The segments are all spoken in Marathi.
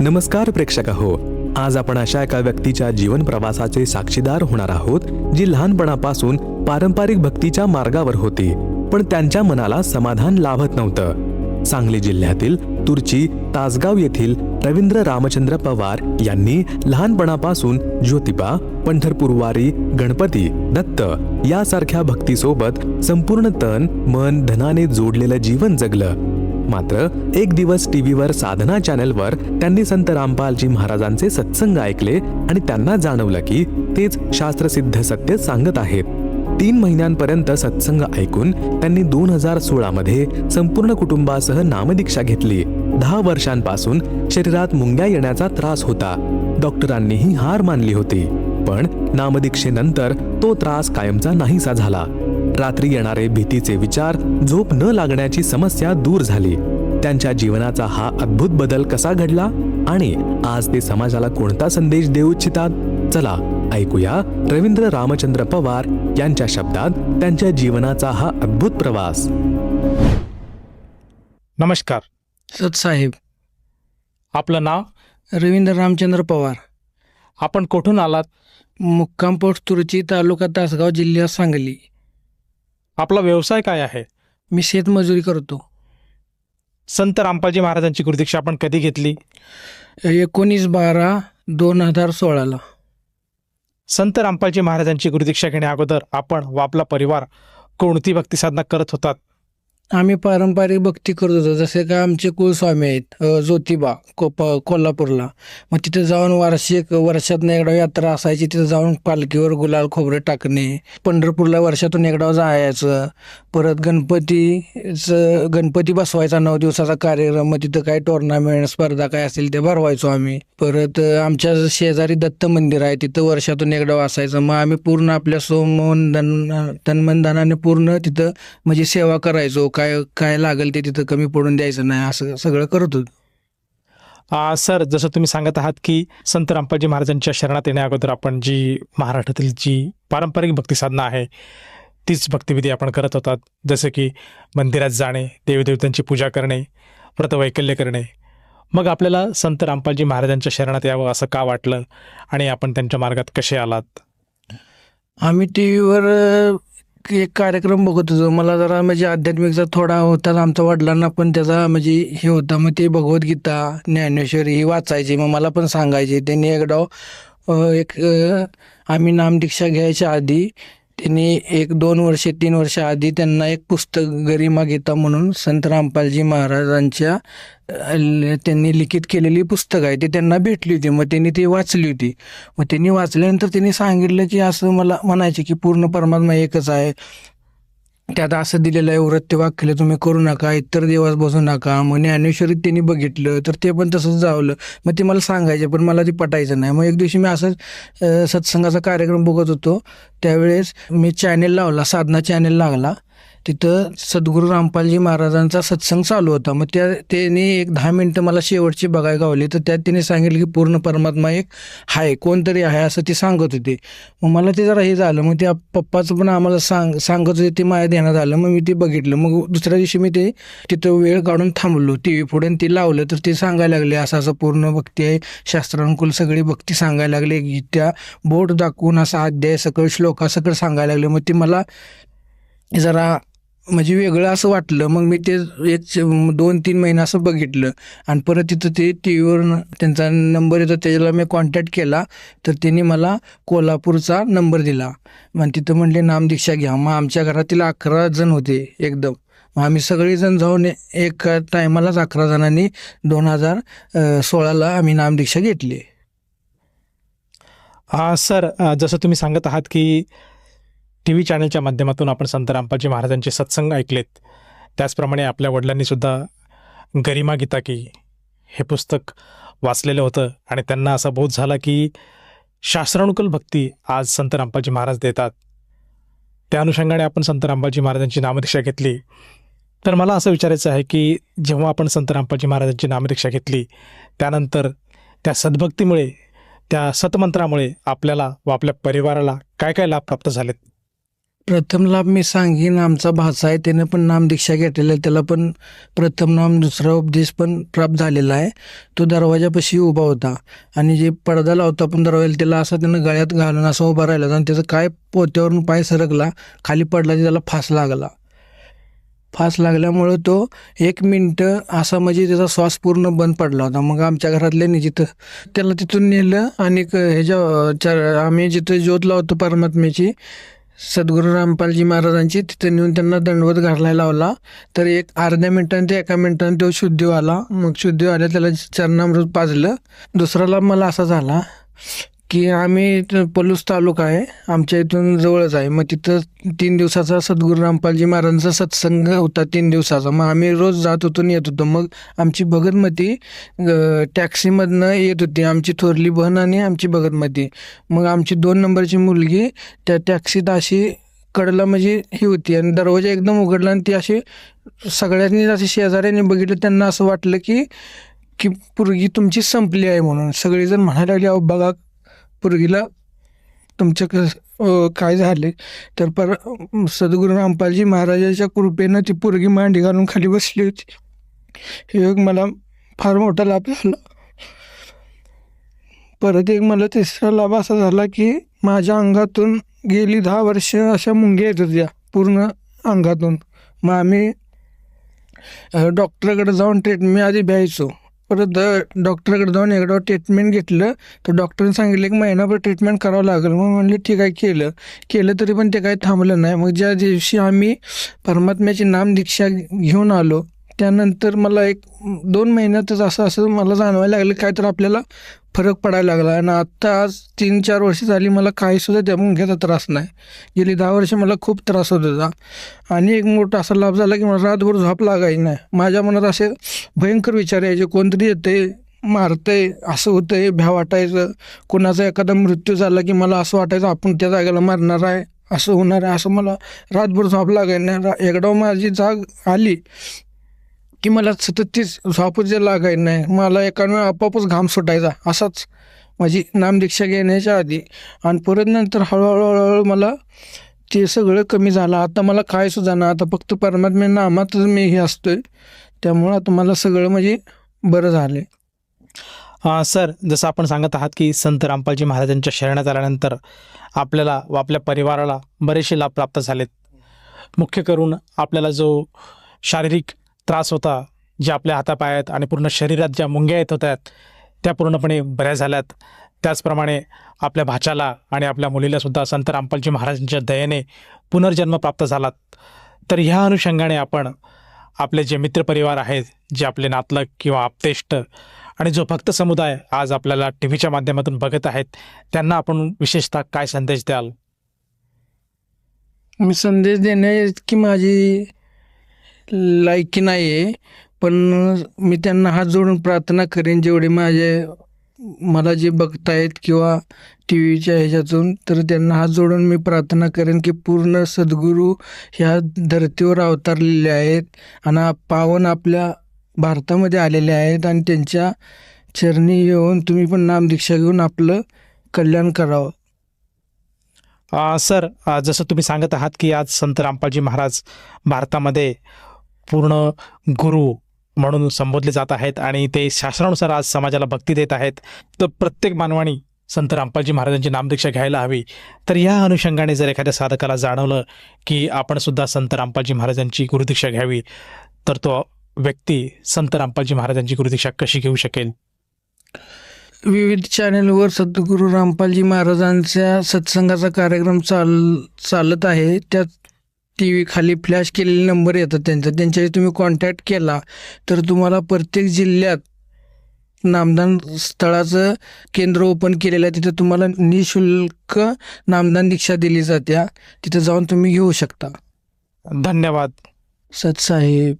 नमस्कार प्रेक्षक हो आज आपण अशा एका व्यक्तीच्या जीवन प्रवासाचे साक्षीदार होणार आहोत जी लहानपणापासून पारंपरिक भक्तीच्या मार्गावर होती पण त्यांच्या मनाला समाधान लाभत नव्हतं. सांगली जिल्ह्यातील तुर्ची तासगाव येथील रवींद्र रामचंद्र पवार यांनी लहानपणापासून ज्योतिबा पंढरपूरवारी गणपती दत्त यासारख्या भक्तीसोबत संपूर्ण तन मन धनाने जोडलेलं जीवन जगलं. मात्र एक दिवस टीव्हीवर साधना चॅनलवर त्यांनी संत रामपालजी महाराजांचे सत्संग ऐकले आणि त्यांना जाणवलं की तेच शास्त्रसिद्ध सत्य सांगत आहेत. तीन महिन्यांपर्यंत सत्संग ऐकून त्यांनी दोन हजार सोळा मध्ये संपूर्ण कुटुंबासह नामदीक्षा घेतली. दहा वर्षांपासून शरीरात मुंग्या येण्याचा त्रास होता. डॉक्टरांनीही हार मानली होती. पण नामदीक्षेनंतर तो त्रास कायमचा नाहीसा झाला. रात्री येणारे भीतीचे विचार झोप न लागण्याची समस्या दूर झाली. त्यांच्या जीवनाचा हा अद्भुत बदल कसा घडला? आणि आज ते समाजाला कोणता संदेश देऊ इच्छितात? चला ऐकूया रवींद्र रामचंद्र पवार यांच्या शब्दात त्यांच्या जीवनाचा हा अद्भुत प्रवास. नमस्कार. सतसाहेब आपलं नाव? रवींद्र रामचंद्र पवार. आपण कुठून आलात? मुक्काम पोस्ट तुरची तालुका तासगाव जिल्हा सांगली. आपला व्यवसाय काय आहे? मी शेतमजुरी करतो. संत रामपालजी महाराजांची गुरुदीक्षा आपण कधी घेतली? एकोणीस बारा दोन हजार सोळाला. संत रामपालजी महाराजांची गुरुदीक्षा घेण्या अगोदर आपण व आपला परिवार कोणती भक्ती साधना करत होतात? आम्ही पारंपरिक भक्ती करत होतो. जसे का आमचे कुलस्वामी आहेत ज्योतिबा कोप कोल्हापूरला. मग तिथे जाऊन वार्षिक वर्षातून एकदा यात्रा असायची. तिथे जाऊन पालखीवर गुलाल खोबरं टाकणे पंढरपूरला वर्षातून एकदा जायचं. परत गणपतीचं गणपती बसवायचा नऊ दिवसाचा कार्यक्रम मग तिथं काय टुर्नामेंट स्पर्धा काय असेल ते भरवायचो आम्ही. परत आमच्या शेजारी दत्त मंदिर आहे तिथं वर्षातून एकदा असायचं मग आम्ही पूर्ण आपल्या सोमन धन तन्मनधनाने पूर्ण तिथं म्हणजे सेवा करायचो. काय काय लागेल ते तिथं कमी पडून द्यायचं नाही असं सगळं करत होतो. आ, सर जसं तुम्ही सांगत आहात की संत रामपाजी महाराजांच्या शरणात येण्या अगोदर आपण जी महाराष्ट्रातील जी पारंपरिक भक्ती साधना आहे तीच भक्तिविधी आपण करत होतात. जसं की मंदिरात जाणे देवदेवतांची पूजा करणे व्रतवैकल्य करणे. मग आपल्याला संत रामपालजी महाराजांच्या शरणात यावं असं का वाटलं आणि आपण त्यांच्या मार्गात कसे आलात? आम्ही टी व्हीवर एक कार्यक्रम बघत होतो. मला जरा म्हणजे आध्यात्मिकचा थोडा होता आमच्या वडिलांना पण त्याचा म्हणजे हे होता. मग ते भगवद्गीता ज्ञानेश्वरी ही वाचायची. मग मला पण सांगायचे. त्यांनी एकदा एक आम्ही नामदीक्षा घ्यायच्या आधी त्यांनी एक दोन वर्षे तीन वर्ष आधी त्यांना एक पुस्तक गरिमा गीता म्हणून संत रामपालजी महाराजांच्या त्यांनी लिखित केलेली पुस्तक आहे. ती त्यांना भेटली होती. मग त्यांनी ती वाचली होती. मग त्यांनी वाचल्यानंतर त्यांनी सांगितलं की असं मला म्हणायचे की पूर्ण परमात्मा एकच आहे. त्यात असं दिलेलं आहे व्रत्य वाक्यलं तुम्ही करू नका इतर देवास बसू नका. मग ज्ञानेश्वरीत त्यांनी बघितलं तर ते पण तसंच जावलं. मग ते मला सांगायचे पण मला ते पटायचं नाही. मग एक दिवशी मी असंच सत्संगाचा कार्यक्रम बघत होतो. त्यावेळेस मी चॅनेल लावला साधना चॅनेल लागला. तिथं सद्गुरू रामपालजी महाराजांचा सत्संग चालू होता. मग त्या त्यांनी एक दहा मिनटं मला शेवटची बघायला गावली. तर त्यात त्यांनी सांगितलं की पूर्ण परमात्मा एक आहे कोणतरी आहे असं ते सांगत होते. मग मला ते जरा हे झालं. मग त्या पप्पाचं पण आम्हाला सांग सांगत होते ते माझ्या ध्यानात आलं. मग मी ते बघितलं. मग दुसऱ्या दिवशी मी ते तिथं वेळ काढून थांबलो. टी व्ही पुढे ते लावलं. तर ते सांगायला लागले असं असं पूर्ण भक्ती आहे. शास्त्रानुकूल सगळी भक्ती सांगायला लागले. गीत्या बोट दाखवून असा अध्याय सकळ श्लोका सकळ सांगायला लागले. मग ते मला जरा म्हणजे वेगळं असं वाटलं. मग मी ते एक दोन तीन महिने असं बघितलं. आणि परत तिथं ते टी व्हीवर त्यांचा नंबर येतो त्याच्याला मी कॉन्टॅक्ट केला. तर त्यांनी मला कोल्हापूरचा नंबर दिला. मग तिथं म्हणले नामदीक्षा घ्या. मग आमच्या घरातील अकरा जण होते एकदम. मग आम्ही सगळेजण जाऊन एक टायमालाच अकरा जणांनी दोन हजार सोळाला आम्ही नामदीक्षा घेतली. सर जसं तुम्ही सांगत आहात की टी व्ही चॅनलच्या माध्यमातून आपण संत रामपाजी महाराजांचे सत्संग ऐकलेत. त्याचप्रमाणे आपल्या वडिलांनीसुद्धा गरिमा गीता की हे पुस्तक वाचलेलं होतं आणि त्यांना असा बोध झाला की शास्त्रानुकूल भक्ती आज संत रामपाजी महाराज देतात. त्या अनुषंगाने आपण संत रामपाजी महाराजांची नामदीक्षा घेतली. तर मला असं विचारायचं आहे की जेव्हा आपण संत रामपाजी महाराजांची नामदीक्षा घेतली त्यानंतर त्या सद्भक्तीमुळे त्या सतमंत्रामुळे आपल्याला व आपल्या परिवाराला काय काय लाभ प्राप्त झालेत? प्रथम लाभ मी सांगेन आमचा भाचा आहे त्याने पण नामदीक्षा घेतलेला आहे त्याला पण प्रथम नाम दुसरा उपदेश पण प्राप्त झालेला आहे. तो दरवाजापाशी उभा होता आणि जे पडदा लावतो आपण दरवाजाला त्याला असं त्यानं गळ्यात घालून असं उभा राहिला आणि त्याचं काय पोत्यावरून पाय सरकला खाली पडला की त्याला फास लागला. फास लागल्यामुळं तो एक मिनटं असा म्हणजे त्याचा श्वास पूर्ण बंद पडला होता. मग आमच्या घरातल्यानी जिथं त्याला तिथून नेलं आणि ह्याच्या आम्ही जिथं ज्योत लावतो परमात्म्याची सद्गुरू रामपालजी महाराजांची तिथे नेऊन त्यांना दंडवत घालायला लावला. तर एक अर्ध्या मिनिटानं ते एका मिनिटानं तो शुद्धी आला मग शुद्धी आल्या त्याला चरणामृत पाजलं. दुसरा लाभ मला असा झाला की आम्ही इथं पलूस तालुका आहे. आमच्या इथून जवळच आहे. मग तिथं तीन दिवसाचा सद्गुरू रामपालजी महाराजांचा सत्संग होता तीन दिवसाचा. मग आम्ही रोज जात होतो आणि येत होतो. मग आमची भगतमती टॅक्सीमधनं येत होती. आमची थोरली बहन आणि आमची भगतमती. मग आमची दोन नंबरची मुलगी त्या टॅक्सीत अशी कडला म्हणजे ही होती आणि दरवाजा एकदम उघडला आणि ती अशी सगळ्यांनी अशी शेजाऱ्यांनी बघितलं. त्यांना असं वाटलं की की पुरगी तुमची संपली आहे म्हणून. सगळेजण म्हणायला लागले अहो बघा पूर्वीला तुमचं कस काय झाले तर पर सद्गुरू रामपालजी महाराजाच्या कृपेनं ती पुरगी मांडी घालून खाली बसली होती. हे एक मला फार मोठा लाभ झाला. परत एक मला तिसरा लाभ असा झाला की माझ्या अंगातून गेली दहा वर्ष अशा मुंग्या येत होत्या पूर्ण अंगातून. मग आम्ही डॉक्टरकडे जाऊन ट्रीटमेंट आधी भ्यायचो परत डॉक्टरकडे जाऊन एकदा ट्रीटमेंट घेतलं. तर डॉक्टरने सांगितलं की महिनाभर ट्रीटमेंट करावं लागेल. मग म्हणलं ठीक आहे केलं. केलं तरी पण ते काही थांबलं नाही. मग ज्या दिवशी आम्ही परमात्म्याची नामदीक्षा घेऊन आलो त्यानंतर मला एक दोन महिन्यातच असं असं मला जाणवायला लागलं काय तर आपल्याला फरक पडायला लागला. आणि आत्ता आज तीन चार वर्ष झाली मला काहीसुद्धा त्या मुंग्याचा त्रास नाही. गेली दहा वर्ष मला खूप त्रास होत होता. आणि एक मोठा असा लाभ झाला की मला रातभर झोप लागायची नाही. माझ्या मनात असे भयंकर विचार यायचे कोणतरी येते मारतंय असं होतंय भ्या वाटायचं. कोणाचा एखादा मृत्यू झाला की मला असं वाटायचं आपण त्या जागेला मारणार आहे असं होणार आहे असं मला रातभर झोप लागायला नाही. रा- एकदा माझी जाग आली की मला सतत तीच झोपच जे लागायला नाही मला एका वेळा आपोआपच घाम सुटायचा असाच माझी नामदीक्षा घेण्याच्या आधी. आणि परत नंतर हळूहळू हळूहळू मला ते सगळं कमी झालं. आता मला काय सुद्धा ना आता फक्त परमात्मे नामातच मी हे असतोय. त्यामुळं आता मला सगळं म्हणजे बरं झालं अ, सर जसं आपण सांगत आहात की संत रामपालजी महाराजांच्या शरणात आल्यानंतर आपल्याला व आपल्या परिवाराला बरेचसे लाभ प्राप्त झालेत. मुख्य करून आपल्याला जो शारीरिक त्रास होता जे आपल्या हातापायात आणि पूर्ण शरीरात ज्या मुंग्या येत होत्या त्या पूर्णपणे बऱ्या झाल्यात. त्याचप्रमाणे आपल्या भाच्याला आणि आपल्या मुलीला सुद्धा संत रामपालजी महाराजांच्या दयेने पुनर्जन्म प्राप्त झालात तर ह्या अनुषंगाने आपण आपले जे मित्रपरिवार आहेत जे आपले नातलग किंवा आपतेष्ट आणि जो भक्त समुदाय आज आपल्याला टी व्हीच्या माध्यमातून बघत आहेत त्यांना आपण विशेषतः काय संदेश द्याल? मी संदेश देण्याची माझी लायकी नाही आहे पण मी त्यांना हात जोडून प्रार्थना करेन जेवढे माझे मला जे बघतायत किंवा टी व्हीच्या ह्याच्यातून तर त्यांना हात जोडून मी प्रार्थना करेन की पूर्ण सद्गुरू ह्या धर्तीवर अवतारलेले आहेत आणि पावन आपल्या भारतामध्ये आलेले आहेत आणि त्यांच्या चरणी येऊन तुम्ही पण नामदीक्षा घेऊन आपलं कल्याण करावं. सर जसं तुम्ही सांगत आहात की आज संत रामपालजी महाराज भारतामध्ये पूर्ण गुरु म्हणून संबोधले जात आहेत आणि ते शास्त्रानुसार आज समाजाला भक्ती देत आहेत. तर प्रत्येक मानवानी संत रामपालजी महाराजांची नामदीक्षा घ्यायला हवी. तर या अनुषंगाने जर एखाद्या साधकाला जाणवलं की आपण सुद्धा संत रामपालजी महाराजांची गुरुदीक्षा घ्यावी तर तो व्यक्ती संत रामपालजी महाराजांची गुरुदीक्षा कशी घेऊ शकेल? विविध चॅनेलवर सद्गुरू रामपालजी महाराजांच्या सत्संगाचा कार्यक्रम चाल चालत आहे. त्यात टी व्ही खाली फ्लॅश केलेले नंबर येतात त्यांचा. त्यांच्याशी तुम्ही कॉन्टॅक्ट केला तर तुम्हाला प्रत्येक जिल्ह्यात नामदान स्थळाचं केंद्र ओपन केलेलं आहे. तिथे तुम्हाला निशुल्क नामदान दीक्षा दिली जात्या तिथे जाऊन तुम्ही घेऊ शकता. धन्यवाद. सतसाहेब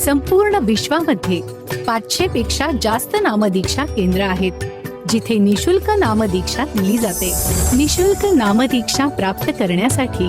संपूर्ण विश्वामध्ये पाचशे पेक्षा जास्त नामदीक्षा केंद्र आहेत जिथे निशुल्क नामदीक्षा दिली जाते. निशुल्क नामदीक्षा प्राप्त करण्यासाठी